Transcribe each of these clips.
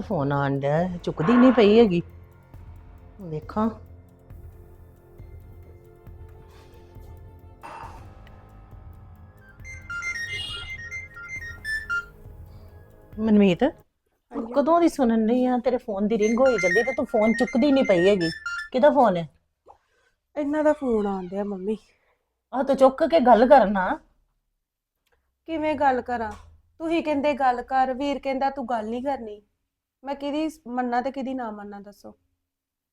Phone ਆਣ ਡਿਆ? ਚੁੱਕਦੀ ਨਹੀਂ ਪਈ ਹੈਗੀ। ਵੇਖਾਂ। ਮਨਮੀਤ ਤੂੰ ਕਦੋਂ ਦੀ ਸੁਣਨ ਰਹੀ ਆ? ਤੇਰੇ ਫੋਨ ਦੀ ਰਿੰਗ ਹੋਈ ਜਾਂਦੀ ਤੇ ਤੂੰ ਫੋਨ ਚੁੱਕਦੀ ਨਹੀਂ ਪਈ ਹੈਗੀ। ਕਿਹਦਾ ਫੋਨ ਹੈ ਇਹਨਾਂ ਦਾ ਫੋਨ ਆਉਂਦਿਆ ਮੰਮੀ। ਆਹ ਤੂੰ ਚੁੱਕ ਕੇ ਗੱਲ ਕਰਨਾ ਕਿਵੇਂ ਗੱਲ ਕਰਾਂ? ਤੁਸੀਂ ਕਹਿੰਦੇ ਗੱਲ ਕਰ ਵੀਰ ਕਹਿੰਦਾ ਤੂੰ ਗੱਲ ਨਹੀਂ ਕਰਨੀ। ਮੈਂ ਕਿਹਦੀ ਮੰਨਾ ਤੇ ਕਿਹਦੀ ਨਾ ਮੰਨਾ ਦੱਸੋ?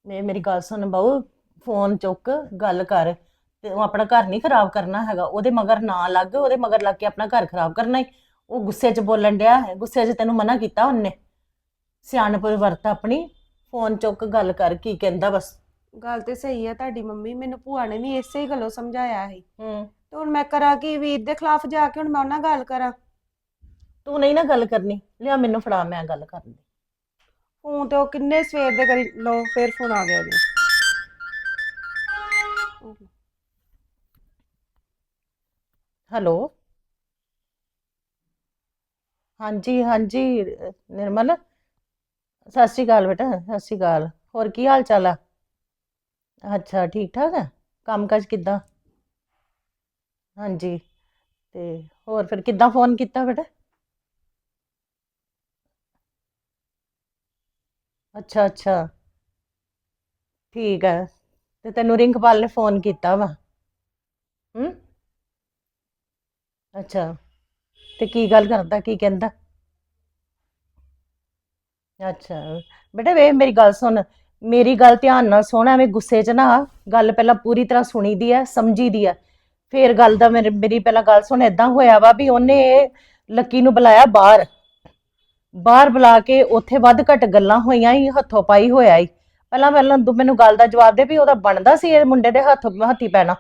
ਮੇ ਮੇਰੀ ਗੱਲ ਸੁਣ ਬਾਊ ਫੋਨ ਚੁੱਕ ਗੱਲ ਕਰ ਤੇ ਉਹ ਆਪਣਾ ਘਰ ਨਹੀਂ ਖਰਾਬ ਕਰਨਾ ਹੈਗਾ ਉਹਦੇ ਮਗਰ ਨਾ ਲੱਗ ਉਹਦੇ ਮਗਰ ਲੱਗ ਕੇ ਆਪਣਾ ਘਰ ਖਰਾਬ ਕਰਨਾ ਹੀ ਉਹ ਗੁੱਸੇ 'ਚ ਬੋਲਣ ਡਿਆ ਹੈ ਗੁੱਸੇ 'ਚ ਤੈਨੂੰ ਮਨਾ ਕੀਤਾ ਉਹਨੇ। ਸਿਆਣਪ ਵਰਤ ਆਪਣੀ ਫੋਨ ਚੁੱਕ ਗੱਲ ਕਰ ਕੀ ਕਹਿੰਦਾ ਬਸ। ਗੱਲ ਤੇ ਸਹੀ ਹੈ ਤੁਹਾਡੀ ਮੰਮੀ ਮੈਨੂੰ ਭੂਆ ਨੇ ਵੀ ਇਸੇ ਹੀ ਗੱਲੋਂ ਸਮਝਾਇਆ ਸੀ। ਹੂੰ। ਤੇ ਹੁਣ ਮੈਂ ਕਰਾਂ ਕਿ ਵੀਰ ਦੇ ਖਿਲਾਫ ਜਾ ਕੇ ਹੁਣ ਮੈਂ ਉਹਨਾਂ ਨਾਲ ਗੱਲ ਕਰਾਂ? ਤੂੰ ਨਹੀਂ ਨਾ ਗੱਲ ਕਰਨੀ ਲਿਆ ਮੈਨੂੰ ਫੜਾ ਮੈਂ ਗੱਲ ਕਰਨੀ ਫੋਨ ਤੇ ਉਹ ਕਿੰਨੇ ਸਵੇਰ ਦੇ ਕਰੀ ਲੋ ਫੇਰ ਫੋਨ ਆ ਗਿਆ ਜੀ ਹੈਲੋ? ਹਾਂਜੀ ਹਾਂਜੀ ਅਹ ਨਿਰਮਲ। ਸਤਿ ਸ਼੍ਰੀ ਅਕਾਲ ਬੇਟਾ, ਸਤਿ ਸ਼੍ਰੀ ਅਕਾਲ। ਹੋਰ ਕੀ ਹਾਲ ਚਾਲ ਆ? ਅੱਛਾ, ਠੀਕ ਠਾਕ ਆ? ਕੰਮਕਾਜ ਕਿੱਦਾਂ? ਹਾਂਜੀ, ਤੇ ਹੋਰ ਫਿਰ ਕਿੱਦਾਂ ਫੋਨ ਕੀਤਾ ਬੇਟਾ? ਅੱਛਾ ਅੱਛਾ। ਠੀਕ ਹੈ ਤੇ ਤੈਨੂੰ ਰਿੰਕਪਾਲ ਨੇ ਫੋਨ ਕੀਤਾ ਵਾ? ਹੂੰ? ਅੱਛਾ। ਤੇ ਕੀ ਗੱਲ ਕਰਦਾ, ਕੀ ਕਹਿੰਦਾ? ਅੱਛਾ। ਬੇਟਾ ਵੇ, ਮੇਰੀ ਗੱਲ ਸੁਣ। ਮੇਰੀ ਗੱਲ ਧਿਆਨ ਨਾਲ ਸੁਣ, ਐਵੇਂ ਗੁੱਸੇ 'ਚ ਨਾ ਆ। ਗੱਲ ਪਹਿਲਾਂ ਪੂਰੀ ਤਰ੍ਹਾਂ ਸੁਣੀ ਦੀ ਹੈ ਸਮਝੀ ਦੀ ਹੈ ਫੇਰ ਗੱਲ ਦਾ ਮੇਰੇ, ਮੇਰੀ ਪਹਿਲਾਂ ਗੱਲ ਸੁਣ। ਏਦਾਂ ਹੋਇਆ ਵਾ ਵੀ ਉਹਨੇ ਲੱਕੀ ਨੂੰ ਬੁਲਾਇਆ ਬਾਹਰ। ਬਾਹਰ ਬੁਲਾ ਕੇ ਉੱਥੇ ਵੱਧ ਘੱਟ ਗੱਲਾਂ ਹੋਈਆਂ ਹੀ, ਹੱਥੋਂ ਪਾਈ ਹੋਇਆ ਹੀ। ਪਹਿਲਾਂ ਪਹਿਲਾਂ ਤੂੰ ਮੈਨੂੰ ਗੱਲ ਦਾ ਜਵਾਬ ਦੇ ਵੀ ਉਹਦਾ ਬਣਦਾ ਸੀ ਇਹ ਮੁੰਡੇ ਦੇ ਹੱਥ, ਹੱਥੀ ਪੈਣਾ।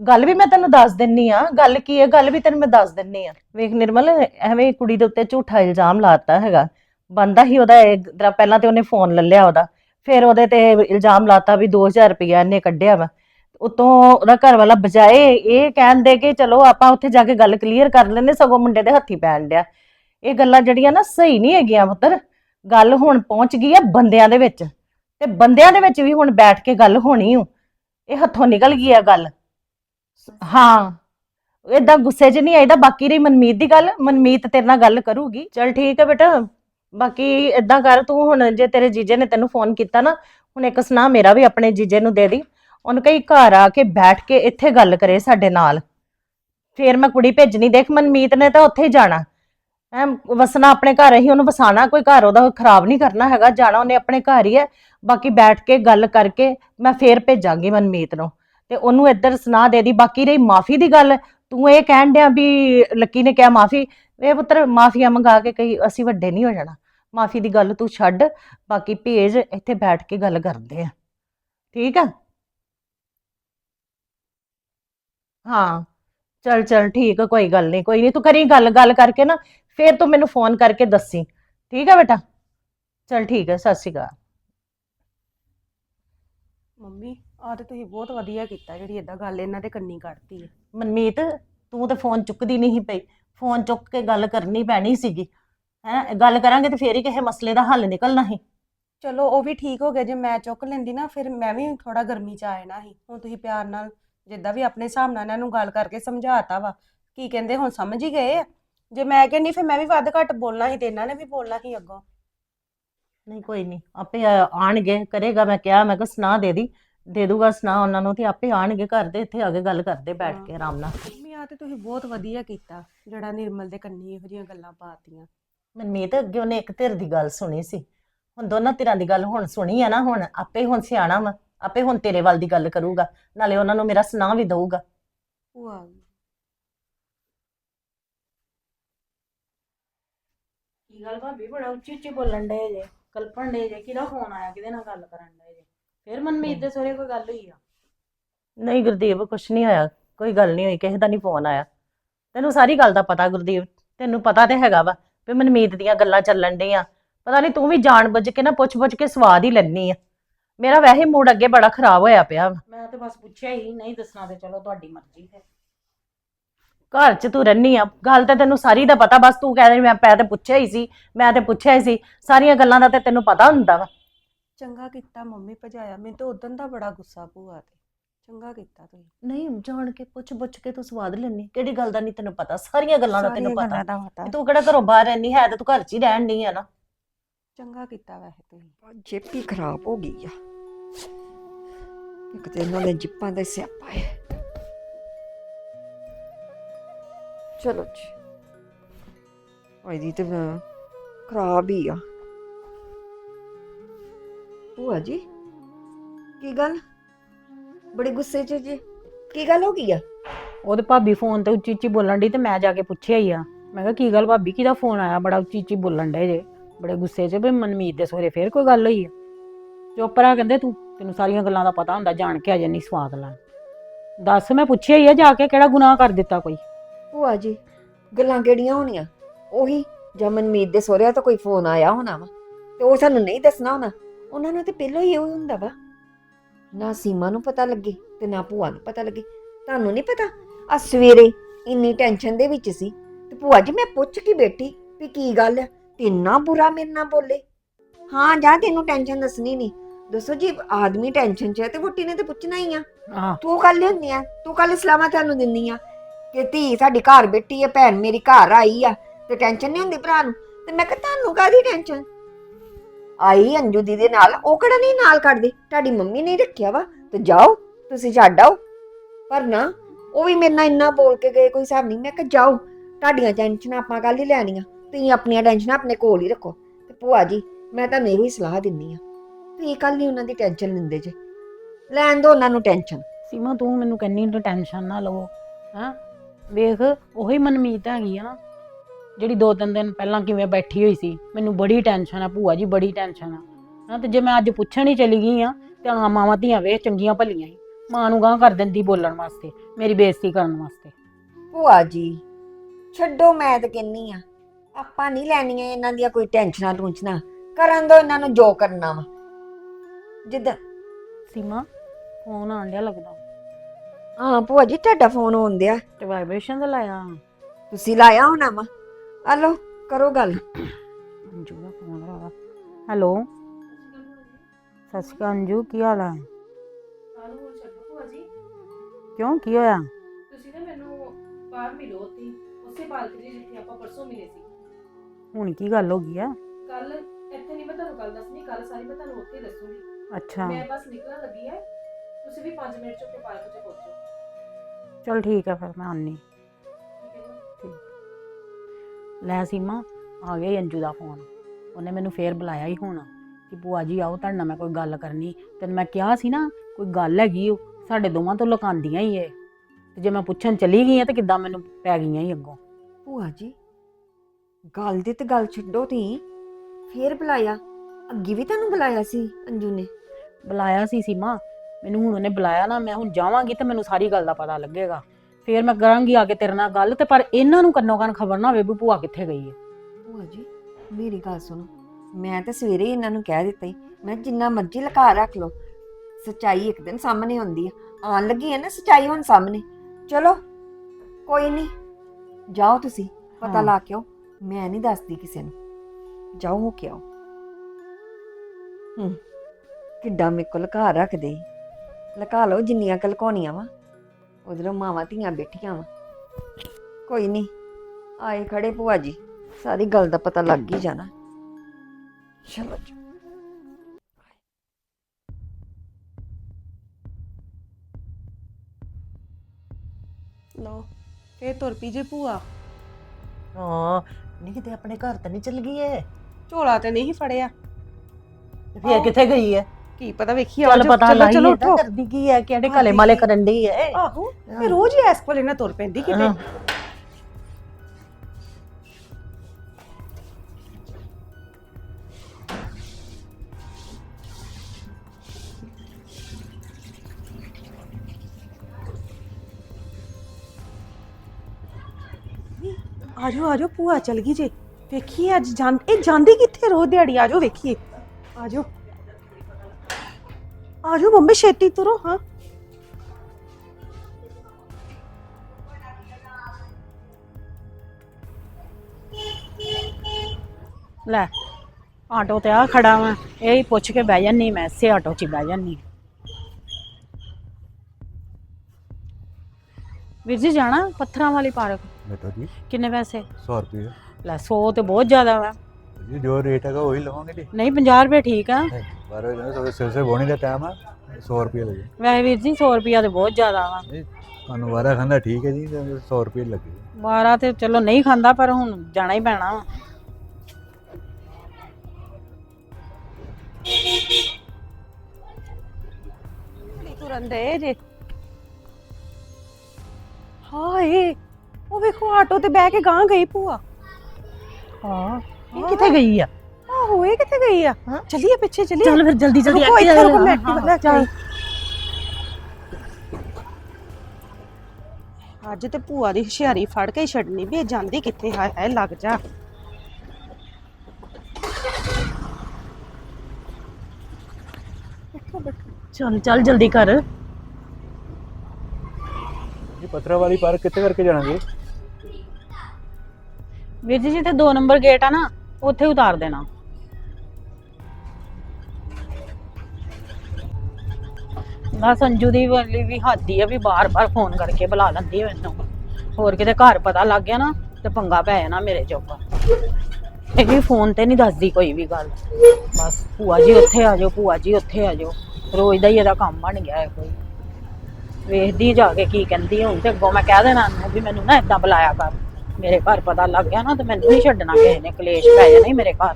ਗੱਲ ਵੀ ਮੈਂ ਤੈਨੂੰ ਦੱਸ ਦਿੰਨੀ ਆ, ਗੱਲ ਕੀ ਹੈ, ਗੱਲ ਵੀ ਤੈਨੂੰ ਮੈਂ ਦੱਸ ਦਿੰਨੀ ਆ। ਵੇਖ ਨਿਰਮਲ, ਐਵੇਂ ਕੁੜੀ ਦੇ ਉੱਤੇ ਝੂਠਾ ਇਲਜ਼ਾਮ ਲਾਤਾ ਹੈਗਾ। ਬੰਦਾ ਹੀ ਉਹਦਾ ਇਹ ਪਹਿਲਾਂ ਤੇ ਉਹਨੇ ਫੋਨ ਲੈ ਲਿਆ ਉਹਦਾ। ਫਿਰ ਉਹਦੇ ਤੇ ਇਲਜ਼ਾਮ ਲਾਤਾ ਵੀ 2000 ਰੁਪਇਆ ਇਹਨੇ ਕੱਢਿਆ ਵਾ। ਉਤੋਂ ਉਹਦਾ ਘਰ ਵਾਲਾ ਬਜਾਏ ਇਹ ਕਹਿਣ ਦੇ ਕਿ ਚਲੋ ਆਪਾਂ ਉੱਥੇ ਜਾ ਕੇ ਗੱਲ ਕਲੀਅਰ ਕਰ ਲੈਂਦੇ, ਸਗੋਂ ਮੁੰਡੇ ਦੇ ਹੱਥੀ ਪੈਣ ਡਿਆ। ਇਹ ਗੱਲਾਂ ਜਿਹੜੀਆਂ ਨਾ ਸਹੀ ਨਹੀਂ ਹੈਗੀਆਂ ਪੁੱਤਰ। ਗੱਲ ਹੁਣ ਪਹੁੰਚ ਗਈ ਆ ਬੰਦਿਆਂ ਦੇ ਵਿੱਚ। ਤੇ ਬੰਦਿਆਂ ਦੇ ਵਿੱਚ ਵੀ ਹੁਣ ਬੈਠ ਕੇ ਗੱਲ ਹੋਣੀ ਓ। ਇਹ ਹੱਥੋਂ ਨਿਕਲ ਗਈ ਆ ਗੱਲ। ਹਾਂ। ਏਦਾਂ ਗੁੱਸੇ 'ਚ ਨਹੀਂ ਆਈਦਾ, ਬਾਕੀ ਰਹੀ ਮਨਮੀਤ ਦੀ ਗੱਲ। ਮਨਮੀਤ ਤੇਰੇ ਨਾਲ ਗੱਲ ਕਰੂਗੀ। ਚਲ ਠੀਕ ਹੈ ਬੇਟਾ। ਬਾਕੀ ਏਦਾਂ ਕਰ, ਤੂੰ ਹੁਣ ਜੇ ਤੇਰੇ ਜੀਜੇ ਨੇ ਤੈਨੂੰ ਫੋਨ ਕੀਤਾ ਨਾ, ਹੁਣ ਇੱਕ ਸੁਣਾ ਮੇਰਾ ਵੀ ਆਪਣੇ ਜੀਜੇ ਨੂੰ ਦੇ ਦੀ। ਉਹਨੂੰ ਕਹੀ ਘਰ ਆ ਕੇ ਬੈਠ ਕੇ ਇੱਥੇ ਗੱਲ ਕਰੇ ਸਾਡੇ ਨਾਲ। ਫੇਰ ਮੈਂ ਕੁੜੀ ਭੇਜਣੀ, ਦੇਖ ਮਨਮੀਤ ਨੇ ਤਾਂ ਉੱਥੇ ਹੀ ਜਾਣਾ। ਐ ਵਸਣਾ ਆਪਣੇ ਘਰ ਹੀ ਉਹਨੂੰ ਵਸਾਣਾ ਕੋਈ ਘਰ ਉਹਦਾ ਖਰਾਬ ਨਹੀਂ ਕਰਨਾ ਹੈਗਾ, ਜਾਣਾ ਉਹਨੇ ਆਪਣੇ ਘਰ ਹੀ ਹੈ। ਬਾਕੀ ਬੈਠ ਕੇ ਗੱਲ ਕਰਕੇ ਮੈਂ ਫੇਰ ਭੇਜਾਂਗੀ ਮਨਮੀਤ ਨੂੰ। ਤੇ ਉਹਨੂੰ ਇੱਧਰ ਸੁਣਾ ਦੇ ਦੀ, ਬਾਕੀ ਰਹੀ ਮਾਫੀ ਦੀ ਗੱਲ। ਤੂੰ ਇਹ ਕਹਿਣ ਡਿਆ ਵੀ ਲੱਕੀ ਨੇ ਕਿਹਾ ਮਾਫੀ, ਇਹ ਪੁੱਤਰ ਮਾਫੀਆ ਮੰਗਾ ਕੇ ਕਈ ਅਸੀਂ ਵੱਡੇ ਨਹੀਂ ਹੋ ਜਾਣਾ। ਮਾਫੀ ਦੀ ਗੱਲ ਤੂੰ ਛੱਡ, ਬਾਕੀ ਭੇਜ, ਇੱਥੇ ਬੈਠ ਕੇ ਗੱਲ ਕਰਦੇ ਆ। ਠੀਕ ਆ? ਹਾਂ ਚਲ ਚਲ ਠੀਕ ਆ ਕੋਈ ਗੱਲ ਨਹੀਂ ਕੋਈ ਨਹੀਂ ਤੂੰ ਕਰੀ ਗੱਲ ਗੱਲ ਕਰਕੇ ਨਾ ਫੇਰ ਤੂੰ ਮੈਨੂੰ ਫੋਨ ਕਰਕੇ ਦੱਸੀ ਠੀਕ ਆ ਬੇਟਾ? ਚਲ ਠੀਕ ਹੈ ਸਤਿ ਸ਼੍ਰੀ ਅਕਾਲ। ਮੰਮੀ ਆਹ ਤੇ ਤੁਸੀਂ ਬਹੁਤ ਵਧੀਆ ਕੀਤਾ ਜਿਹੜੀ ਏਦਾਂ ਗੱਲ ਇਹਨਾਂ ਦੇ ਕੰਨੀ ਕੱਢਤੀ ਹੈ ਮਨਮੀਤ ਤੂੰ ਤੇ ਫੋਨ ਚੁੱਕਦੀ ਨਹੀਂ ਪਈ ਫੋਨ ਚੁੱਕ ਕੇ ਗੱਲ ਕਰਨੀ ਪੈਣੀ ਸੀਗੀ ਹੈ ਗੱਲ ਕਰਾਂਗੇ ਤੇ ਫੇਰ ਹੀ ਕਿਸੇ ਮਸਲੇ ਦਾ ਹੱਲ ਨਿਕਲਣਾ ਸੀ। ਚਲੋ ਉਹ ਵੀ ਠੀਕ ਹੋ ਗਿਆ ਜੇ ਮੈਂ ਚੁੱਕ ਲੈਂਦੀ ਨਾ ਫਿਰ ਮੈਂ ਵੀ ਥੋੜਾ ਗਰਮੀ ਚ ਆ ਜਾਣਾ ਸੀ ਹੁਣ ਤੁਸੀਂ ਪਿਆਰ ਨਾਲ ਜਿੱਦਾਂ ਵੀ ਆਪਣੇ ਹਿਸਾਬ ਨਾਲ ਇਹਨਾਂ ਨੂੰ ਗੱਲ ਕਰਕੇ ਸਮਝਾਤਾ ਵਾ। ਕੀ ਕਹਿੰਦੇ ਹੁਣ ਸਮਝ ਹੀ ਗਏ ਆ? ਜੇ ਮੈਂ ਕਹਿੰਦੀ ਫਿਰ ਮੈਂ ਵੀ ਵੱਧ ਘੱਟ ਬੋਲਣਾ ਸੀ ਤੇ ਇਹਨਾਂ ਨੇ ਵੀ ਬੋਲਣਾ ਸੀ ਅੱਗੋਂ। ਨਹੀਂ ਕੋਈ ਨਹੀਂ ਆਪੇ ਆ- ਆਣਗੇ ਕਰੇਗਾ ਮੈਂ ਕਿਹਾ ਮੈਂ ਕਿਹਾ ਸੁਣਾ ਦੇ ਦੀ ਦੇ ਦੂਗਾ ਸੁਣਾ ਉਹਨਾਂ ਨੂੰ ਤੇ ਆਪੇ ਆਣਗੇ ਘਰ ਦੇ ਇੱਥੇ ਆ ਕੇ ਗੱਲ ਕਰਦੇ ਬੈਠ ਕੇ ਆਰਾਮ ਨਾਲ। ਮੰਮੀ ਆ ਤੇ ਤੁਸੀਂ ਬਹੁਤ ਵਧੀਆ ਕੀਤਾ ਜਿਹੜਾ ਨਿਰਮਲ ਦੇ ਕੰਨੀ ਇਹੋ ਜਿਹੀਆਂ ਗੱਲਾਂ ਪਾਤੀਆਂ। ਮਨਮੀਤ ਅੱਗੇ ਉਹਨੇ ਇੱਕ ਧਿਰ ਦੀ ਗੱਲ ਸੁਣੀ ਸੀ। ਹੁਣ ਦੋਨਾਂ ਧਿਰਾਂ ਦੀ ਗੱਲ ਹੁਣ ਸੁਣੀ ਆ ਨਾ ਹੁਣ ਆਪੇ ਹੁਣ ਸਿਆਣਾ ਵਾ। ਆਪੇ ਹੁਣ ਤੇਰੇ ਵੱਲ ਦੀ ਗੱਲ ਕਰੂਗਾ ਨਾਲੇ ਉਹਨਾਂ ਨੂੰ ਮੇਰਾ ਸੁਣਾ ਵੀ ਦਊਗਾ। ਉਹ ਆ ਗਈ ਕੀ ਗੱਲ ਭਾਬੀ ਬੜਾ ਉੱਚੀ ਉੱਚੀ ਬੋਲਣ ਡਏ ਜੇ ਕਲਪਣ ਡਏ ਜੇ ਕਿਹਦਾ ਫੋਨ ਆਇਆ ਕਿਹਦੇ ਨਾਲ ਗੱਲ ਕਰਨ ਡਏ ਜੇ? ਫਿਰ ਮਨਮੀਤ ਦੇ ਸਹੁਰੇ ਕੋਈ ਗੱਲ ਹੋਈ ਆ? ਨਹੀਂ ਗੁਰਦੀਪ ਕੁਛ ਨਹੀਂ ਹੋਇਆ ਕੋਈ ਗੱਲ ਨਹੀਂ ਹੋਈ ਕਿਸੇ ਦਾ ਨਹੀਂ ਫੋਨ ਆਇਆ। ਤੈਨੂੰ ਸਾਰੀ ਗੱਲ ਦਾ ਪਤਾ ਗੁਰਦੀਪ ਤੈਨੂੰ ਪਤਾ ਤੇ ਹੈਗਾ ਵਾ ਵੀ ਮਨਮੀਤ ਦੀਆਂ ਗੱਲਾਂ ਚੱਲਣ ਡੀਆਂ ਪਤਾ ਨਹੀਂ ਤੂੰ ਵੀ ਜਾਣ ਬੁੱਝ ਕੇ ਨਾ ਪੁੱਛ ਪੁੱਛ ਕੇ ਸਵਾਦ ਹੀ ਲੈਣੀ ਆ। ਮੇਰਾ ਵੈਸੇ ਮੂਡ ਅੱਗੇ ਬੜਾ ਖਰਾਬ ਹੋਇਆ ਪਿਆ ਵਾ। ਮੈਂ ਤੇ ਬਸ ਪੁੱਛਿਆ ਹੀ ਨਹੀਂ ਦੱਸਣਾ ਤੇ ਚਲੋ ਤੁਹਾਡੀ ਮਰਜ਼ੀ ਫਿਰ। ਘਰ 'ਚ ਤੂੰ ਰਹਿਨੀ ਆ। ਗੱਲ ਤਾਂ ਤੈਨੂੰ ਸਾਰੀ ਦਾ ਪਤਾ ਬਸ ਤੂੰ ਕਹਿ ਰਹੀ ਮੈਂ ਪੈ ਤੇ ਪੁੱਛਿਆ ਹੀ ਸੀ ਮੈਂ ਤੇ ਪੁੱਛਿਆ ਹੀ ਸੀ। ਸਾਰੀਆਂ ਗੱਲਾਂ ਦਾ ਤੇ ਤੈਨੂੰ ਪਤਾ ਹੁੰਦਾ ਵਾ। ਚੰਗਾ ਕੀਤਾ ਮੰਮੀ ਭਜਾਇਆ ਮੈਨੂੰ ਤਾਂ ਉਦੋਂ ਦਾ ਬੜਾ ਗੁੱਸਾ ਭੂਆ ਤੇ। ਚੰਗਾ ਕੀਤਾ ਤੁਸੀਂ। ਨਹੀਂ ਜਾਣ ਕੇ ਪੁੱਛ ਪੁੱਛ ਕੇ ਤੂੰ ਸਵਾਦ ਲੈਣੀ ਕਿਹੜੀ ਗੱਲ ਦਾ ਨਹੀਂ ਤੈਨੂੰ ਪਤਾ? ਸਾਰੀਆਂ ਗੱਲਾਂ ਦਾ ਤੈਨੂੰ ਸਾਰੀਆਂ ਪਤਾ। ਗੱਲਾਂ ਦਾ ਪਤਾ। ਤੂੰ ਕਿਹੜਾ ਘਰੋਂ ਬਾਹਰ ਰਹਿਨੀ ਹੈ ਤੇ ਤੂੰ ਘਰ 'ਚ ਹੀ ਰਹਿਣ ਨਹੀਂ ਆ ਨਾ। ਚੰਗਾ ਕੀਤਾ ਵੈਸੇ ਤੁਸੀਂ। ਜੇਪੀ ਖਰਾਬ ਹੋ ਗਈ ਆ। ਇੱਕ ਤੇ ਇਹਨਾਂ ਦੇ ਜਿੱਪਾਂ ਦਾ ਸਿਆਪਾ ਹੈ। ਚਲੋ ਜੀ। ਇਹਦੀ ਤੇ ਮੈਂ ਖਰਾਬ ਹੀ ਆ। ਭੂਆ ਜੀ ਕੀ ਗੱਲ? ਬੜੇ ਗੁੱਸੇ ਚ ਜੀ। ਕੀ ਗੱਲ ਹੋ ਗਈ ਆ? ਉਹਦੇ ਭਾਬੀ ਫੋਨ ਤੇ ਉੱਚੀ ਉੱਚੀ ਬੋਲਣ ਦੀ ਤੇ ਮੈਂ ਜਾ ਕੇ ਪੁੱਛਿਆ ਹੀ ਆ। ਮੈਂ ਕਿਹਾ ਕੀ ਗੱਲ ਭਾਬੀ? ਕਿਹਦਾ ਫੋਨ ਆਇਆ? ਬੜਾ ਉੱਚੀ ਉੱਚੀ ਬੋਲਣ ਡੇ ਜੇ। ਬੜੇ ਗੁੱਸੇ 'ਚ ਵੀ ਮਨਮੀਤ ਦੇ ਸੋਰੇ ਫੇਰ ਕੋਈ ਗੱਲ ਹੋਈ ਆ? ਚੁੱਪ ਰਾ ਕਹਿੰਦੇ ਤੂੰ, ਤੈਨੂੰ ਸਾਰੀਆਂ ਗੱਲਾਂ ਦਾ ਪਤਾ ਹੁੰਦਾ, ਜਾਣ ਕੇ ਅਜੇ ਨਹੀਂ ਸਵਾਦ ਲੈਣ। ਦੱਸ, ਮੈਂ ਪੁੱਛਿਆ ਹੀ ਆ ਜਾ ਕੇ ਕਿਹੜਾ ਗੁਨਾਹ ਕਰ ਦਿੱਤਾ ਕੋਈ? ਭੂਆ ਜੀ, ਗੱਲਾਂ ਕਿਹੜੀਆਂ ਹੋਣੀਆਂ? ਉਹੀ, ਜਾਂ ਮਨਮੀਤ ਦੇ ਸਹੁਰਿਆਂ ਤੋਂ ਕੋਈ ਫੋਨ ਆਇਆ ਹੋਣਾ ਵਾ, ਤੇ ਉਹ ਸਾਨੂੰ ਨਹੀਂ ਦੱਸਣਾ ਹੋਣਾ। ਉਹਨਾਂ ਨੂੰ ਤੇ ਪਹਿਲਾਂ ਹੀ ਉਹ ਹੁੰਦਾ ਵਾ। ਨਾ ਸੀਮਾ ਨੂੰ ਪਤਾ ਲੱਗੇ ਤੇ ਨਾ ਭੂਆ ਨੂੰ ਪਤਾ ਲੱਗੇ। ਤੁਹਾਨੂੰ ਨਹੀਂ ਪਤਾ? ਆ ਸਵੇਰੇ ਇੰਨੀ ਟੈਨਸ਼ਨ ਦੇ ਵਿੱਚ ਸੀ। ਤੇ ਭੂਆ ਜੀ, ਮੈਂ ਪੁੱਛ ਕੇ ਬੈਠੀ ਵੀ ਕੀ ਗੱਲ ਆ? ਇੰਨਾ ਬੁਰਾ ਮੇਰੇ ਨਾਲ ਬੋਲੇ। ਹਾਂ ਜਾ ਤੈਨੂੰ ਟੈਨਸ਼ਨ ਦੱਸਣੀ ਨਹੀਂ। ਦੱਸੋ ਜੀ ਆਦਮੀ ਟੈਨਸ਼ਨ 'ਚ ਹੈ ਤੇ ਵੋਟੀ ਨੇ ਤੇ ਪੁੱਛਣਾ ਹੀ ਆ। ਤੂੰ ਕੱਲ ਹੁੰਦੀ ਆ ਤੂੰ ਕੱਲ ਸਲਾਮਾ ਤੁਹਾਨੂੰ ਦਿੰਨੀ ਆ ਕਿ ਧੀ ਸਾਡੀ ਘਰ ਬੈਠੀ ਆ ਭੈਣ ਮੇਰੀ ਘਰ ਆਈ ਆ ਤੇ ਟੈਨਸ਼ਨ ਨਹੀਂ ਹੁੰਦੀ ਭਰਾ ਨੂੰ? ਤੇ ਮੈਂ ਕਿਹਾ ਤੁਹਾਨੂੰ ਕਾਦੀ ਟੈਨਸ਼ਨ ਆਈ ਅੰਜੂ ਦੀ ਦੇ ਨਾਲ ਉਹ ਕਿਹੜਾ ਨਹੀਂ ਨਾਲ ਕੱਢਦੀ ਤੁਹਾਡੀ ਮੰਮੀ ਨੇ ਹੀ ਰੱਖਿਆ ਵਾ ਤੇ ਜਾਓ ਤੁਸੀਂ ਛੱਡ ਆਓ। ਪਰ ਨਾ ਉਹ ਵੀ ਮੇਰੇ ਨਾਲ ਇੰਨਾ ਬੋਲ ਕੇ ਗਏ ਕੋਈ ਹਿਸਾਬ ਨਹੀਂ। ਮੈਂ ਕਿਹਾ ਜਾਓ ਤੁਹਾਡੀਆਂ ਟੈਨਸ਼ਨਾਂ ਆਪਾਂ ਕੱਲ ਹੀ ਲੈਣੀਆਂ। ਤੁਸੀਂ ਆਪਣੀਆਂ ਟੈਨਸ਼ਨਾਂ ਆਪਣੇ ਕੋਲ ਹੀ ਰੱਖੋ। ਤੇ ਭੂਆ ਜੀ ਮੈਂ ਤੁਹਾਨੂੰ ਇਹੋ ਹੀ ਸਲਾਹ ਦਿੰਨੀ ਆ ਤੁਸੀਂ ਕੱਲ ਨਹੀਂ ਉਹਨਾਂ ਦੀ ਟੈਨਸ਼ਨ ਲੈਂਦੇ ਜੇ। ਲੈਣ ਦੋ ਉਹਨਾਂ ਨੂੰ ਟੈਨਸ਼ਨ। ਸੀਮਾ ਤੂੰ ਮੈਨੂੰ ਕਹਿੰਨੀ ਤੂੰ ਟੈਨਸ਼ਨ ਨਾ ਲਵੋ ਹਾਂ? ਵੇਖ ਉਹੀ ਮਨਮੀਤ ਹੈਗੀ ਆ ਨਾ ਜਿਹੜੀ ਦੋ ਤਿੰਨ ਦਿਨ ਪਹਿਲਾਂ ਕਿਵੇਂ ਬੈਠੀ ਹੋਈ ਸੀ। ਮੈਨੂੰ ਬੜੀ ਟੈਨਸ਼ਨ ਆ ਭੂਆ ਜੀ ਬੜੀ ਟੈਨਸ਼ਨ ਆ। ਹਾਂ ਤੇ ਜੇ ਮੈਂ ਅੱਜ ਪੁੱਛਣ ਹੀ ਚਲੀ ਗਈ ਆ ਤੇ ਹੁਣ ਮਾਵਾਂ ਧੀਆਂ ਵੇਖ ਚੰਗੀਆਂ ਭਲੀਆਂ ਹੀ ਮਾਂ ਨੂੰ ਗਾਂ ਕਰ ਦਿੰਦੀ ਬੋਲਣ ਵਾਸਤੇ ਮੇਰੀ ਬੇਇੱਜ਼ਤੀ ਕਰਨ ਵਾਸਤੇ। ਭੂਆ ਜੀ ਛੱਡੋ ਮੈਂ ਤਾਂ ਕਹਿੰਨੀ ਆ ਆਪਾਂ ਨਹੀਂ ਲੈਣੀਆਂ ਇਹਨਾਂ ਦੀਆਂ ਕੋਈ ਟੈਨਸ਼ਨਾਂ ਟੂੰਚਣਾ ਕਰਨ ਦੋ ਇਹਨਾਂ ਨੂੰ ਜੋ ਕਰਨਾ ਵਾ। ਜਿੱਦਾਂ ਸੀਮਾ ਫੋਨ ਆਣ ਡਿਆ ਲੱਗਦਾ। ਹਾਂ ਭੂਆ ਜੀ ਤੁਹਾਡਾ ਫੋਨ ਆਉਂਦਿਆ ਤੇ ਵਾਈਬ੍ਰੇਸ਼ਨ ਤੇ ਲਾਇਆ। ਤੁਸੀਂ ਲਾਇਆ ਹੋਣਾ ਵਾ। ਹਲੋ ਕਰੋ ਗੱਲ। ਅੰਜੂ ਦਾ ਫੋਨ ਆ ਹੈਲੋ? ਸਤਿ ਸ਼੍ਰੀ ਅਕਾਲ ਅੰਜੂ ਕੀ ਹਾਲ ਆ? ਕਾਲੂ ਹੁਣ ਛੱਡੋ ਭੂਆ ਜੀ। ਕਿਉਂ ਕੀ ਹੋਇਆ? ਤੁਸੀਂ ਨਾ ਮੈਨੂੰ ਬਾਹਰ ਮਿਲੋ ਤੀ ਉਸੇ ਪਾਰਕ ਦੇ ਜਿੱਥੇ ਆਪਾਂ ਪਰਸੋਂ ਮਿਲੇ ਸੀ। ਹੁਣ ਕੀ ਗੱਲ ਹੋ ਗਈ ਆ? ਕੱਲ ਇੱਥੇ ਨਹੀਂ ਮੈਂ ਤੁਹਾਨੂੰ ਗੱਲ ਦੱਸਣੀ ਕੱਲ ਸਾਰੀ ਮੈਂ ਤੁਹਾਨੂੰ ਉੱਥੇ ਹੀ ਦੱਸੂਗੀ। ਅੱਛਾ। ਮੈਂ ਬਸ ਨਿਕਲਣ ਲੱਗੀ ਹੈ ਤੁਸੀਂ ਵੀ 5 ਮਿੰਟ ਚ ਪਾਰਕ ਚ ਪਹੁੰਚੋ। ਚਲ ਠੀਕ ਹੈ ਫਿਰ ਮੈਂ ਆਨੀ ਠੀਕ ਹੈ। ਨਾ? ਲੈ ਸੀਮਾ ਆ ਗਿਆ ਈ ਅੰਜੂ ਦਾ ਫੋਨ। ਉਹਨੇ ਮੈਨੂੰ ਫੇਰ ਬੁਲਾਇਆ ਹੀ ਹੁਣ ਕਿ ਭੂਆ ਜੀ ਆਓ ਤੁਹਾਡੇ ਨਾਲ ਮੈਂ ਕੋਈ ਗੱਲ ਕਰਨੀ। ਤੈਨੂੰ ਮੈਂ ਕਿਹਾ ਸੀ ਨਾ ਕੋਈ ਗੱਲ ਹੈਗੀ ਉਹ ਸਾਡੇ ਦੋਵਾਂ ਤੋਂ ਲੁਕਾਉਂਦੀਆਂ ਹੀ ਏ ਤੇ ਜੇ ਮੈਂ ਪੁੱਛਣ ਚਲੀ ਗਈ ਆ ਤੇ ਕਿੱਦਾਂ ਮੈਨੂੰ ਪੈ ਗਈਆਂ ਹੀ ਅੱਗੋਂ। ਭੂਆ ਜੀ ਗੱਲ ਦੀ ਤੇ ਗੱਲ ਛੱਡੋ ਤੀ। ਫੇਰ ਬੁਲਾਇਆ। ਅੱਗੇ ਵੀ ਤੁਹਾਨੂੰ ਬੁਲਾਇਆ ਸੀ ਅੰਜੂ ਨੇ? ਬੁਲਾਇਆ ਸੀ ਸੀਮਾ। ਮੈਨੂੰ ਹੁਣ ਉਹਨੇ ਬੁਲਾਇਆ ਨਾ ਮੈਂ ਹੁਣ ਜਾਵਾਂਗੀ ਤੇ ਮੈਨੂੰ ਸਾਰੀ ਗੱਲ ਦਾ ਪਤਾ ਲੱਗੇਗਾ। ਫੇਰ ਮੈਂ ਕਰਾਂਗੀ ਆ ਕੇ ਤੇਰੇ ਨਾਲ ਗੱਲ ਤੇ ਪਰ ਇਹਨਾਂ ਨੂੰ ਕੰਨੋ ਕੰਨ ਖਬਰ ਨਾ ਹੋਵੇ ਵੀ ਭੂਆ ਕਿੱਥੇ ਗਈ ਹੈ ਭੂਆ ਜੀ ਮੇਰੀ ਗੱਲ ਸੁਣੋ। ਮੈਂ ਤਾਂ ਸਵੇਰੇ ਹੀ ਇਹਨਾਂ ਨੂੰ ਕਹਿ ਦਿੱਤਾ ਹੀ ਮੈਂ ਜਿੰਨਾ ਮਰਜ਼ੀ ਲੁਕਾ ਰੱਖ ਲਓ। ਸਚਾਈ ਇੱਕ ਦਿਨ ਸਾਹਮਣੇ ਆਉਂਦੀ ਆ। ਆਉਣ ਲੱਗੀ ਹੈ ਨਾ ਸਚਾਈ ਹੁਣ ਸਾਹਮਣੇ। ਚਲੋ ਕੋਈ ਨਹੀਂ ਜਾਓ ਤੁਸੀਂ ਪਤਾ ਹਾਂ। ਲਾ ਕੇ ਆਓ। ਮੈਂ ਨਹੀਂ ਦੱਸਦੀ ਕਿਸੇ ਨੂੰ ਜਾਓ ਹੋ ਕੇ ਆਓ ਹੂੰ ਕਿੱਡਾ ਮੇਰੇ ਕੋਲ ਲੁਕਾ ਰੱਖਦੇ ਈ। ਲੁਕਾ ਲਓ ਜਿੰਨੀਆਂ ਕੁ ਲੁਕਾਉਣੀਆਂ ਵਾ ਉਧਰੋਂ ਮਾਵਾਂ ਧੀਆਂ ਬੈਠੀਆਂ ਵਾ ਕੋਈ ਨਹੀਂ ਆਏ ਖੜੇ ਭੂਆ ਜੀ ਸਾਰੀ ਗੱਲ ਦਾ ਪਤਾ ਲੱਗ ਹੀ ਜਾਣਾ ਚਲੋ ਜੀ ਲੋ ਫੇਰ ਤੁਰ ਪਈ ਜੇ ਭੂਆ ਹਾਂ ਨਹੀਂ ਕਿਤੇ ਆਪਣੇ ਘਰ ਤਾਂ ਨਹੀਂ ਚੱਲ ਗਈ ਏ ਝੋਲਾ ਤੇ ਨਹੀਂ ਫੜਿਆ। ਤੇ ਫੇਰ ਕਿੱਥੇ ਗਈ ਏ ਕੀ ਪਤਾ ਵੇਖੀ ਚੱਲ ਆਜੋ, ਪਤਾ ਚਲੋ ਲਾਈ ਚਲੋ ਉੱਠੋ। ਕਰਦੀ ਕੀ ਹੈ ਕਿਹੜੇ ਕਾਲੇ ਮਾਲੇ। ਕਰਨ ਦੀ ਏ ਆਹੋ ਇਹ ਰੋਜ਼ ਹੀ ਐਸ ਕੋਲੇ ਨਾ ਤੁਰ ਪੈਂਦੀ ਕਿਤੇ। ਆਜੋ ਆਜੋ, ਭੂਆ ਚਲ ਗਈ ਜੇ। ਵੇਖੀਏ ਅੱਜ ਜਾਂ ਇਹ ਜਾਂਦੀ ਕਿੱਥੇ ਰੋ ਦਿਹਾੜੀ? ਆਜੋ, ਵੇਖੀਏ। ਆਜੋ। ਆਜੋ ਮੰਮੀ, ਛੇਤੀ ਤੁਰੋ, ਹਾਂ। ਲੈ, ਆਟੋ ਤੇ ਆ ਖੜਾ ਵਾਂ। ਇਹ ਹੀ ਪੁੱਛ ਕੇ ਬਹਿ ਜਾਨੀ ਮੈਂ ਸੇ ਆਟੋ 'ਚ ਬਹਿ ਜਾਨੀ ਵੀਰ ਜੀ ਜਾਣਾ ਪੱਥਰਾਂ ਵਾਲੀ ਪਾਰਕ? ਬੇਟਾ ਜੀ। ਕਿੰਨੇ ਪੈਸੇ? 100 ਰੁਪਏ। ਲੈ 100 ਤੇ ਬਹੁਤ ਜ਼ਿਆਦਾ ਵਾ। ਜੀ ਜੋ ਰੇਟ ਹੈਗਾ ਉਹੀ ਲਵਾਂਗੇ ਜੀ। ਨਹੀਂ 50 ਰੁਪਏ ਠੀਕ ਆ। ਬਾਰੇ ਜਣਾ ਸੋ ਸਿਰ ਸੇ ਬੋਣੀ ਦਾ ਟਾਈਮ ਹੈ 100 ਰੁਪਏ ਲੱਗੇ। ਵੈਸੇ ਵੀਰ ਜੀ 100 ਰੁਪਿਆ ਤੇ ਬਹੁਤ ਜ਼ਿਆਦਾ ਵਾ। ਨਹੀਂ ਤੁਹਾਨੂੰ ਵਾਰਾ ਖਾਂਦਾ ਠੀਕ ਹੈ ਜੀ ਤੇ 100 ਰੁਪਏ ਲੱਗੇ। 12 ਤੇ ਚਲੋ ਨਹੀਂ ਖਾਂਦਾ ਪਰ ਹੁਣ ਜਾਣਾ ਹੀ ਪੈਣਾ ਵਾ। ਨਹੀਂ ਤੁਰਨ ਦੇ ਜੇ? ਹਾਏ ਉਹ ਵੇਖੋ ਆਟੋ ਤੇ ਬਹਿ ਕੇ ਗਾਂ ਗਈ ਭੂਆ। ਹਾਂ ਇਹ ਕਿੱਥੇ ਗਈ ਆ? ਆਹੋ ਇਹ ਕਿੱਥੇ ਗਈ ਆ? ਹਾਂ? ਚੱਲੀਏ ਪਿੱਛੇ ਚੱਲੀਏ। ਚੱਲ ਫਿਰ ਜਲਦੀ ਜਲਦੀ ਰੁਕੋ, ਇੱਥੇ ਰੁਕੋ, ਮੈਂ ਐਕਟਿਵਾ ਲੈ ਕੇ ਆਈ। ਚੱਲ। ਅੱਜ ਤੇ ਭੂਆ ਦੀ ਹੁਸ਼ਿਆਰੀ ਫੜ ਕੇ ਹੀ ਛੱਡਣੀ ਵੀ ਇਹ ਜਾਂਦੀ ਕਿੱਥੇ? ਹਾਏ ਹਾਏ ਲੱਗ ਜਾ। ਬੈਠੋ ਬੈਠੋ ਚੱਲ ਚੱਲ ਜਲਦੀ ਕਰ। ਜੀ ਪਾਰਕ ਕਿੱਥੇ ਕਰਕੇ ਜਾਣਾ ਵੀਰ ਜੀ, ਜਿੱਥੇ 2 ਨੰਬਰ ਗੇਟ ਆ ਨਾ, ਉੱਥੇ ਉਤਾਰ ਦੇਣਾ। ਨਾ ਸੰਜੂ ਦੀ ਵਾਲੀ ਵੀ ਹੱਦੀ ਆ ਵੀ ਬਾਰ-ਬਾਰ ਫੋਨ ਕਰਕੇ ਬੁਲਾ ਲੈਂਦੀ ਆ ਮੈਨੂੰ। ਹੋਰ ਕਿਤੇ ਘਰ ਪਤਾ ਲੱਗ ਗਿਆ ਨਾ, ਤੇ ਪੰਗਾ ਪੈ ਜਾਣਾ ਮੇਰੇ ਚੋਕਾ ਇਹ ਵੀ ਫੋਨ ਤੇ ਨਹੀਂ ਦੱਸਦੀ ਕੋਈ ਵੀ ਗੱਲ। ਬਸ ਭੂਆ ਜੀ ਉੱਥੇ ਆ ਜਾਓ, ਭੂਆ ਜੀ ਉੱਥੇ ਆ ਜਾਓ। ਰੋਜ਼ ਦਾ ਹੀ ਇਹਦਾ ਕੰਮ ਬਣ ਗਿਆ ਹੈ ਕੋਈ। ਵੇਖਦੀ ਜਾ ਕੇ ਕੀ ਕਹਿੰਦੀ ਹੁਣ ਤੇ ਅੱਗੋਂ ਮੈਂ ਕਹਿ ਦੇਣਾ ਇਹਨੂੰ ਵੀ ਮੈਨੂੰ ਨਾ ਇਦਾਂ ਬੁਲਾਇਆ ਕਰ। ਮੇਰੇ ਘਰ ਪਤਾ ਲੱਗ ਗਿਆ ਨਾ ਤੇ ਮੈਨੂੰ ਨਹੀਂ ਛੱਡਣਾ ਕਿਸੇ ਨੇ। ਕਲੇਸ਼ ਪੈ ਜਾਣਾ ਮੇਰੇ ਘਰ।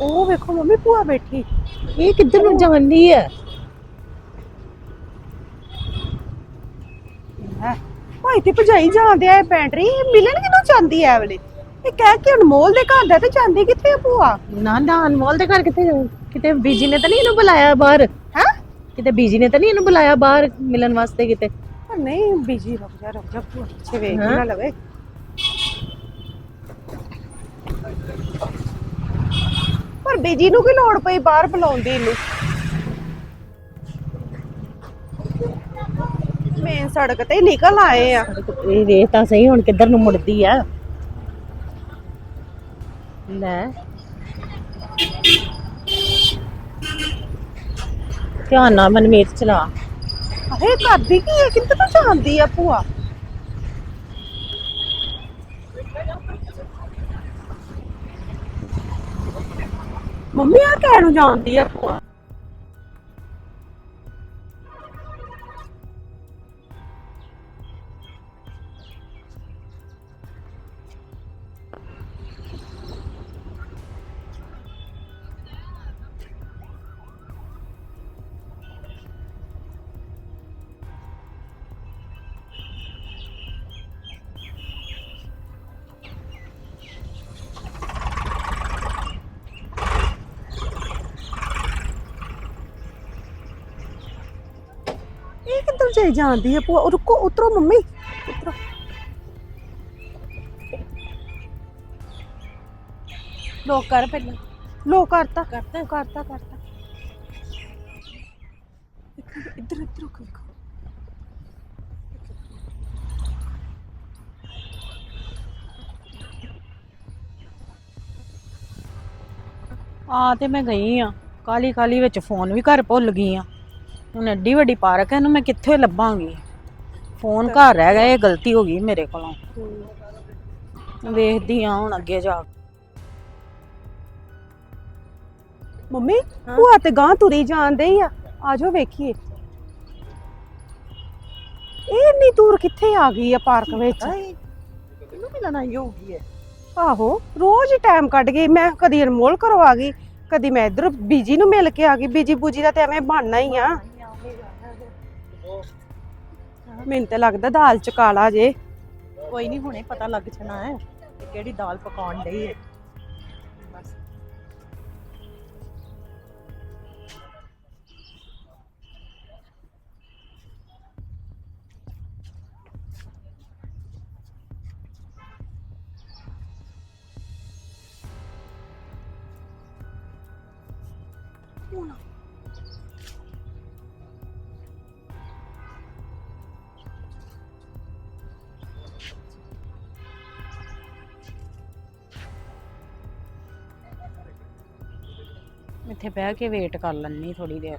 ਉਹ ਵੇਖੋ ਮੰਮੀ ਭੂਆ ਬੈਠੀ। ਇਹ ਕਿੱਧਰ ਨੂੰ ਜਾਂਦੀ ਹੈ ਹੈ? ਭਾਈ ਤੇ ਭਜਾਈ ਜਾਂਦੇ ਆ ਬੈਟਰੀ ਮਿਲਣ ਕਿਨੂੰ ਜਾਂਦੀ ਐ ਵੇਲੇ? ਇਹ ਕਹਿ ਕੇ ਅਨਮੋਲ ਦੇ ਘਰ ਦਾ ਤੇ ਜਾਂਦੀ ਕਿੱਥੇ ਆ ਭੂਆ? ਨਾ ਨਾ ਅਨਮੋਲ ਦੇ ਘਰ ਕਿੱਥੇ ਜਾਊ? ਕਿਤੇ ਬੀਜੀ ਨੇ ਤਾਂ ਨਹੀਂ ਇਹਨੂੰ ਬੁਲਾਇਆ ਬਾਹਰ? ਹੈ? ਕਿਤੇ ਬੀਜੀ ਨੇ ਤਾਂ ਨਹੀਂ ਇਹਨੂੰ ਬੁਲਾਇਆ ਬਾਹਰ ਮਿਲਣ ਵਾਸਤੇ ਕਿਤੇ? ਪਰ ਨਹੀਂ ਬੀਜੀ ਰੁਕ ਜਾ ਰੁਕ ਜਾ ਭੂਆ ਪਿੱਛੇ ਵੇਖ? ਨਾ ਲਵੇ। ਪਰ ਬੀਜੀ ਨੂੰ ਕੀ ਲੋੜ ਪਈ ਬਾਹਰ ਬੁਲਾਉਣ ਦੀ ਇਹਨੂੰ ਮੇਨ ਸੜਕ ਤੇ ਹੀ ਨਿਕਲ ਆਏ ਆ। ਇਹ ਵੇਖ ਤਾਂ ਸਹੀ ਹੁਣ ਕਿੱਧਰ ਨੂੰ ਮੁੜਦੀ ਆ? ਲੈ। ਧਿਆਨ ਨਾਲ ਮਨਮੀਤ ਚਲਾ। ਅਰੇ ਕਰਦੀ ਕੀ ਹੈ ਕਿੱਧਰ ਨੂੰ ਜਾਂਦੀ ਆ ਭੂਆ? ਮੰਮੀ ਆ ਕਹਿਣ ਨੂੰ ਜਾਂਦੀ ਆ ਭੂਆ। ਇਹ ਕਿੱਧਰ ਜਾਈ ਜਾਂਦੀ ਆ ਭੂਆ ਉਹ ਰੁਕੋ ਉਤਰੋ ਮੰਮੀ ਉਤਰੋ ਲੋਕ ਕਰ ਪਹਿਲਾਂ ਲੋਕ ਕਰਤਾ ਕਰਤਾ ਕਰਤਾ ਕਰਤਾ ਇੱਧਰ ਇੱਧਰ ਇੱਧਰ ਰੁਕ ਵੇਖੋ ਆ ਤੇ ਮੈਂ ਗਈ ਆ ਕਾਲੀ ਕਾਲੀ ਵਿੱਚ ਫੋਨ ਵੀ ਘਰ ਭੁੱਲ ਗਈ ਆ ਹੁਣ ਐਡੀ ਵੱਡੀ ਪਾਰਕ ਹੈ ਇਹਨੂੰ ਮੈਂ ਕਿੱਥੇ ਲੱਭਾਂਗੀ? ਫੋਨ ਘਰ ਰਹਿ ਗਿਆ ਇਹ ਗਲਤੀ ਹੋ ਗਈ ਮੇਰੇ ਕੋਲੋਂ। ਵੇਖਦੀ ਆ ਹੁਣ ਅੱਗੇ ਜਾ ਕੇ। ਮੰਮੀ ਭੂਆ ਤੇ ਗਾਂ ਤੁਰੀ ਜਾਂਦੇ ਹੀ ਆ। ਆਜੋ ਵੇਖੀਏ। ਇਹ ਇੰਨੀ ਦੂਰ ਕਿੱਥੇ ਆ ਗਈ ਆ ਪਾਰਕ ਵਿੱਚ? ਇਹਨੂੰ ਮਿਲਣ ਆਈ ਹੋਊਗੀ ਹੈ ਆਹੋ ਰੋਜ਼ ਟਾਈਮ ਕੱਢ ਗਈ। ਮੈਂ ਕਦੀ ਅਨਮੋਲ ਘਰੋਂ ਆ ਗਈ ਕਦੀ ਮੈਂ ਇਧਰ ਬੀਜੀ ਨੂੰ ਮਿਲ ਕੇ ਆ ਗਈ। ਬੀਜੀ ਬੂਜੀ ਦਾ ਤੇ ਐਵੇਂ ਬਣਨਾ ਹੀ ਆ। ਮੈਨੂੰ ਤਾਂ ਲੱਗਦਾ ਦਾਲ ਚ ਕਾਲਾ ਜੇ। ਕੋਈ ਨਹੀਂ ਹੁਣੇ ਪਤਾ ਲੱਗ ਜਾਣਾ ਹੈ ਕਿ ਕਿਹੜੀ ਦਾਲ ਪਕਾਉਣ ਲਈ ਹੈ। ਬਸ। ਇੱਥੇ ਬਹਿ ਕੇ ਵੇਟ ਕਰ ਲੈਣੀ ਥੋੜੀ ਦੇਰ।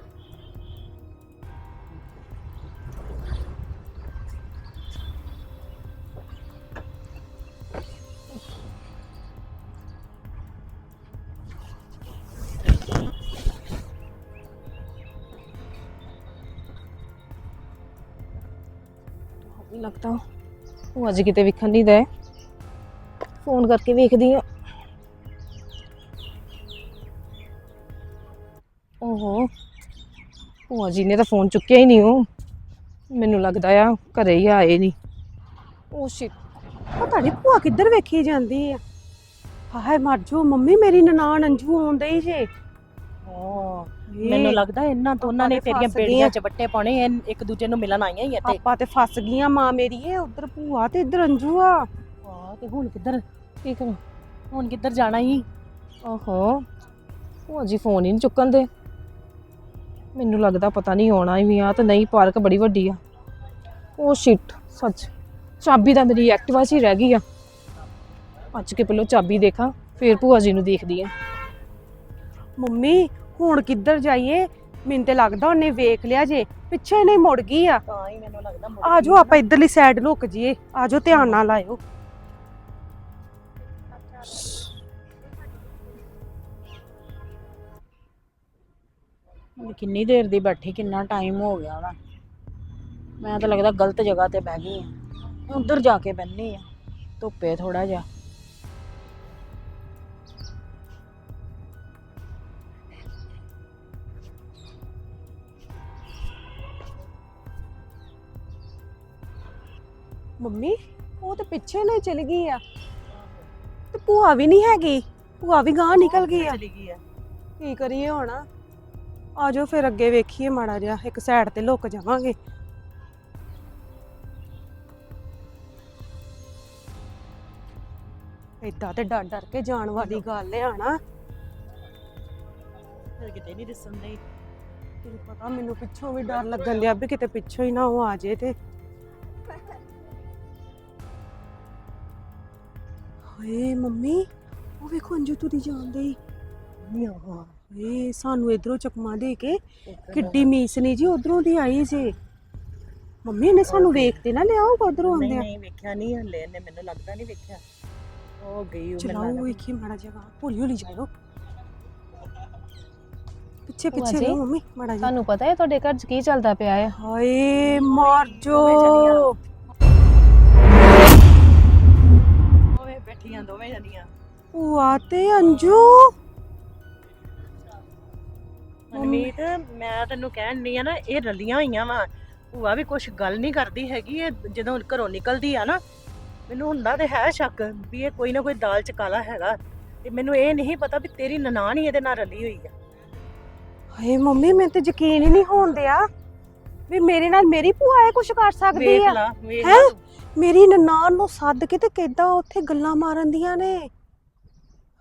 ਲੱਗਦਾ ਉਹ ਅੱਜ ਕਿਤੇ ਵਿਖਣ ਨਹੀਂ ਦੇ। ਫੋਨ ਕਰਕੇ ਵੇਖਦੀ ਆ। ਓਹੋ। ਭੂਆ ਜੀ ਨੇ ਤਾਂ ਫੋਨ ਚੁੱਕਿਆ ਹੀ ਨਹੀਂ ਉਹ। ਮੈਨੂੰ ਲੱਗਦਾ ਆ ਘਰੇ ਹੀ ਆਏ ਨਹੀਂ। ਓ ਸ਼ਿਟ ਪਤਾ ਨਹੀਂ ਭੂਆ ਕਿੱਧਰ ਵੇਖੀ ਜਾਂਦੀ ਆ। ਹਾਏ ਮਰ ਜੋ ਮੰਮੀ ਮੇਰੀ ਨਨਾਣ ਅੰਜੂ ਆਉਂਦੀ ਜੇ। ਓ ਮੈਨੂੰ ਲੱਗਦਾ ਇਹਨਾਂ ਦੋਨਾਂ ਨੇ ਤੇਰੀਆਂ ਬੇੜੀਆਂ। ਚ ਵੱਟੇ ਪਾਉਣੇ ਇਹ ਇੱਕ ਦੂਜੇ ਨੂੰ ਮਿਲਣ ਆਈਆਂ ਹੀ ਤੇ ਆਪਾਂ ਤੇ ਫਸ ਗਈਆਂ ਮਾਂ ਮੇਰੀ ਏ ਉਧਰ ਭੂਆ ਤੇ ਇੱਧਰ ਅੰਜੂ ਆ। ਹਾਂ ਤੇ ਹੁਣ ਕਿੱਧਰ? ਕੀ ਕਰਾਂ? ਹੁਣ ਕਿੱਧਰ ਜਾਣਾ ਹੀ? ਓਹੋ। ਭੂਆ ਜੀ ਫੋਨ ਹੀ ਨਹੀਂ ਚੁੱਕਣ ਦੇ। ਮੈਨੂੰ ਲੱਗਦਾ ਪਤਾ ਨਹੀਂ ਆਉਣਾ ਹੀ ਆ ਤੇ ਨਹੀਂ ਪਾਰਕ ਬੜੀ ਵੱਡੀ ਆ। ਓ ਸ਼ਿਟ ਸੱਚ। ਚਾਬੀ ਤਾਂ ਮੇਰੀ ਐਕਟਿਵਾ 'ਚ ਹੀ ਰਹਿ ਗਈ ਆ। ਅੱਜ ਕੇ ਪਹਿਲਾਂ ਚਾਬੀ ਦੇਖਾਂ ਫੇਰ ਭੂਆ ਜੀ ਨੂੰ ਦੇਖਦੀ ਆ। ਮੰਮੀ ਹੁਣ ਕਿੱਧਰ ਜਾਈਏ? ਮੈਨੂੰ ਤੇ ਲੱਗਦਾ ਉਹਨੇ ਵੇਖ ਲਿਆ ਜੇ ਪਿੱਛੇ ਨਹੀਂ ਮੁੜ ਗਈ ਆ। ਤਾਂ ਹੀ ਮੈਨੂੰ ਲੱਗਦਾ ਮੁੜ ਆ। ਜਾਓ ਆਪਾਂ ਇੱਧਰਲੀ ਸਾਈਡ ਲੁੱਕ ਜੀਏ ਆ ਜਾਓ ਧਿਆਨ ਨਾਲ ਆਇਓ। ਕਿੰਨੀ ਦੇਰ ਦੀ ਬੈਠੀ ਕਿੰਨਾ ਟਾਈਮ ਹੋ ਗਿਆ ਵਾ ਮੈਂ ਤਾਂ ਲੱਗਦਾ ਗਲਤ ਜਗ੍ਹਾ ਤੇ ਬਹਿ ਗਈ ਆ ਉਧਰ ਜਾ ਕੇ ਬੈਠੀ ਆ ਧੁੱਪੇ ਥੋੜਾ ਜਿਹਾ ਮੰਮੀ ਉਹ ਤਾਂ ਪਿੱਛੇ ਨਹੀਂ ਚਲ ਗਈ ਆ ਤੇ ਭੂਆ ਵੀ ਨਹੀਂ ਹੈਗੀ ਭੂਆ ਵੀ ਗਾਂ ਨਿਕਲ ਗਈ ਆ ਚਲੀ ਗਈ ਆ ਕੀ ਕਰੀਏ ਹੁਣ ਆ ਜਾਓ ਫਿਰ ਅੱਗੇ ਵੇਖੀਏ ਮਾੜਾ ਜਿਹਾ ਇੱਕ ਸਾਈਡ ਤੇ ਲੁੱਕ ਜਾਵਾਂਗੇ। ਏਦਾਂ ਤੇ ਡਰ ਡਰ ਕੇ ਜਾਣ ਵਾਲੀ ਗੱਲ ਆ ਨਾ ਕਿਤੇ ਨਹੀਂ ਦਿਸਣ ਤੈਨੂੰ ਪਤਾ ਮੈਨੂੰ ਪਿੱਛੋਂ ਵੀ ਡਰ ਲੱਗਣ ਲਿਆ ਵੀ ਕਿਤੇ ਪਿੱਛੋਂ ਹੀ ਨਾ ਉਹ ਆ ਜੇ ਤੇ। ਹਾਏ ਮੰਮੀ ਉਹ ਵੇਖੋ ਅੰਜੂ ਤੁਰੀ ਜਾਂਦੀ ਏ ਸਾਨੂੰ ਇਧਰੋਂ ਚਕਮਾ ਦੇ ਕੇ ਕਿੱਡੀ ਮੀਸਨੀ ਜੀ ਉਧਰੋਂ ਦੀ ਆਈ ਜੇ। ਮੰਮੀ ਨੇ ਸਾਨੂੰ ਵੇਖ ਤੇ ਨਾ ਲਿਆ ਉਹ ਉਧਰੋਂ ਨਹੀਂ ਆਉਂਦੇ ਆ ਨਹੀਂ ਵੇਖਿਆ ਨਹੀਂ ਹਲੇ ਨੇ ਮੈਨੂੰ ਲੱਗਦਾ ਨਹੀਂ ਵੇਖਿਆ। ਉਹ ਗਈ ਉਹ ਚਲਾਓ ਮੈਨੂੰ ਵੇਖੀ ਮਾੜਾ ਜਿਹਾ ਹੌਲੀ ਹੌਲੀ ਜਾਇਓ। ਪਿੱਛੇ ਪਿੱਛੇ ਜੀ, ਰਹੋ ਮੰਮੀ ਮਾੜਾ ਜਿਹਾ। ਤੁਹਾਨੂੰ ਪਤਾ ਹੈ ਤੁਹਾਡੇ ਘਰ 'ਚ ਕੀ ਚੱਲਦਾ ਪਿਆ ਆ ਹਾਏ ਮਾਰ ਜੋ। ਓਏ ਬੈਠੀਆਂ ਦੋਵੇਂ ਜਣੀਆਂ। ਭੂਆ ਤੇ ਅੰਜੂ। ਮਨਮੀਤ ਮੈਂ ਤੈਨੂੰ ਕਹਿਣ ਆ ਨਾ ਇਹ ਰਲੀਆਂ ਹੋਈਆਂ ਵਾ। ਭੂਆ ਵੀ ਕੁਛ ਗੱਲ ਨਹੀਂ ਕਰਦੀ ਹੈਗੀ ਇਹ ਜਦੋਂ ਘਰੋਂ ਨਿਕਲਦੀ ਆ ਨਾ ਮੈਨੂੰ ਹੁੰਦਾ ਤੇ ਹੈ ਸ਼ੱਕ ਵੀ ਇਹ ਕੋਈ ਨਾ ਕੋਈ ਦਾਲ ਚ ਕਾਲਾ ਹੈਗਾ। ਤੇ ਮੈਨੂੰ ਇਹ ਨਹੀਂ ਪਤਾ ਵੀ ਤੇਰੀ ਨਨਾਣ ਹੀ ਇਹਦੇ ਨਾਲ ਰਲੀ ਹੋਈ ਆ। ਹਾਏ ਮੰਮੀ ਮੈਨੂੰ ਤੇ ਯਕੀਨ ਹੀ ਨਹੀਂ ਹੋਣ ਦਿਆ ਵੀ ਮੇਰੇ ਨਾਲ ਮੇਰੀ ਭੂਆ ਇਹ ਕੁਝ ਕਰ ਸਕਦੀ ਵੇਖ ਆ ਲਾ ਵੇਖ ਹੈਂ? ਲਾ ਮੇਰੀ ਨਨਾਣ ਨੂੰ ਸੱਦ ਕੇ ਤੇ ਕਿੱਦਾਂ ਉੱਥੇ ਗੱਲਾਂ ਮਾਰਨ ਦੀਆਂ ਨੇ?